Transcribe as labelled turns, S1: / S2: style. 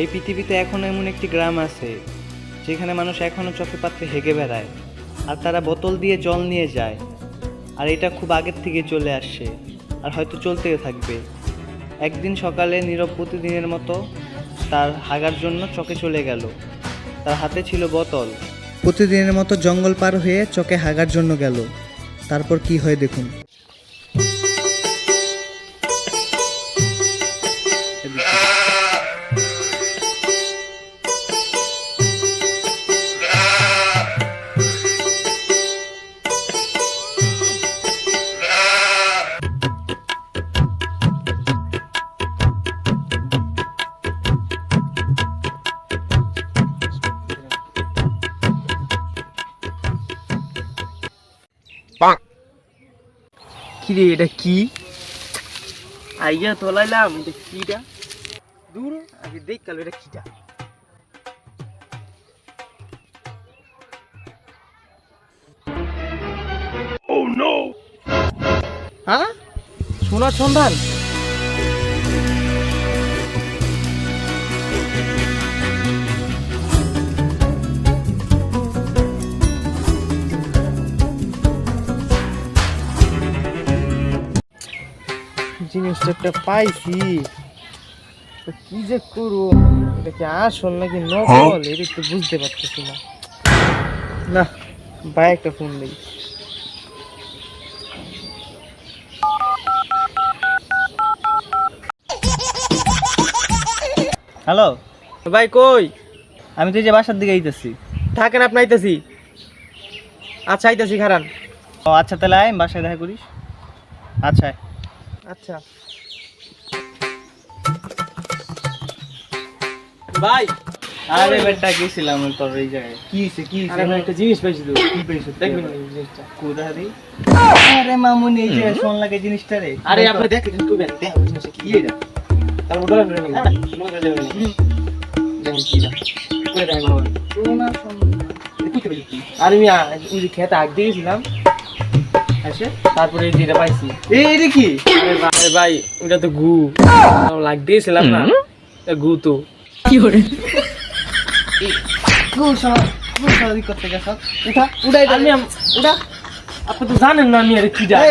S1: এই পৃথিবীতে এখনও এমন একটি গ্রাম আছে, যেখানে মানুষ এখনও চোখে পাত্রে হেগে বেড়ায়, আর তারা বোতল দিয়ে জল নিয়ে যায়, আর এটা খুব আগের থেকে চলে আসছে, আর হয়তো চলতেও থাকবে। একদিন সকালে নীরব প্রতিদিনের মতো তার হাগার জন্য চকে চলে গেল। তার হাতে ছিল বোতল। প্রতিদিনের মতো জঙ্গল পার হয়ে চকে হাগার জন্য গেল। তারপর কি হয় দেখুন।
S2: কি রে এটা কি? আইয়া তোলাইলাম এটা কিটা? দূর আগে দেখ কালো এটা কিটা। হ্যাঁ? সোনার সন্ধান? জিনিসটা একটা পাইছি। তো কি যে করব? এটা কি আসল নাকি নকল? এটা একটু বুঝতে পারতেছি না। না ভাই একটা ফোন দিই।
S1: হ্যালো?
S2: ভাই কই?
S1: আমি তো যে বাসার দিকে আইতেছি।
S2: থাকেন আপনি আইতেছি? আচ্ছা আইতাছি খারান।
S1: ও আচ্ছা তাহলে আয় বাসায় দেখা করিস। আচ্ছা।
S2: আচ্ছা। ভাই
S1: আরে বেটা গেছিলাম তোর এই জায়গায়। কি হইছে কি
S2: আরে ভাই একটা জিনিস পাইছি তো?
S1: কি
S2: দেখবেন না জিনিসটা।
S1: আরে মামুনি এই যে লাগে জিনিসটা রে।
S2: আরে আপনি দেখেন তুই দেখ দেখ জিনিসটা কি? এটা তার মোটর মোটর করে যাবেন দেখেন কি এটা দেখ। আরে আমি আ- ওই যে খেতে আগ দিয়েছিলাম আসে তারপরে এই পাইছি।
S1: এই এটা
S2: ভাই- ভাই ওটা তো গু। আমি লাগ দিয়েছিলাম না। গু তো।
S1: কি করে? করতে গেছ।
S2: উঠা আম- উঠা। আপনি তো জানেন না আমি আরে কি যাই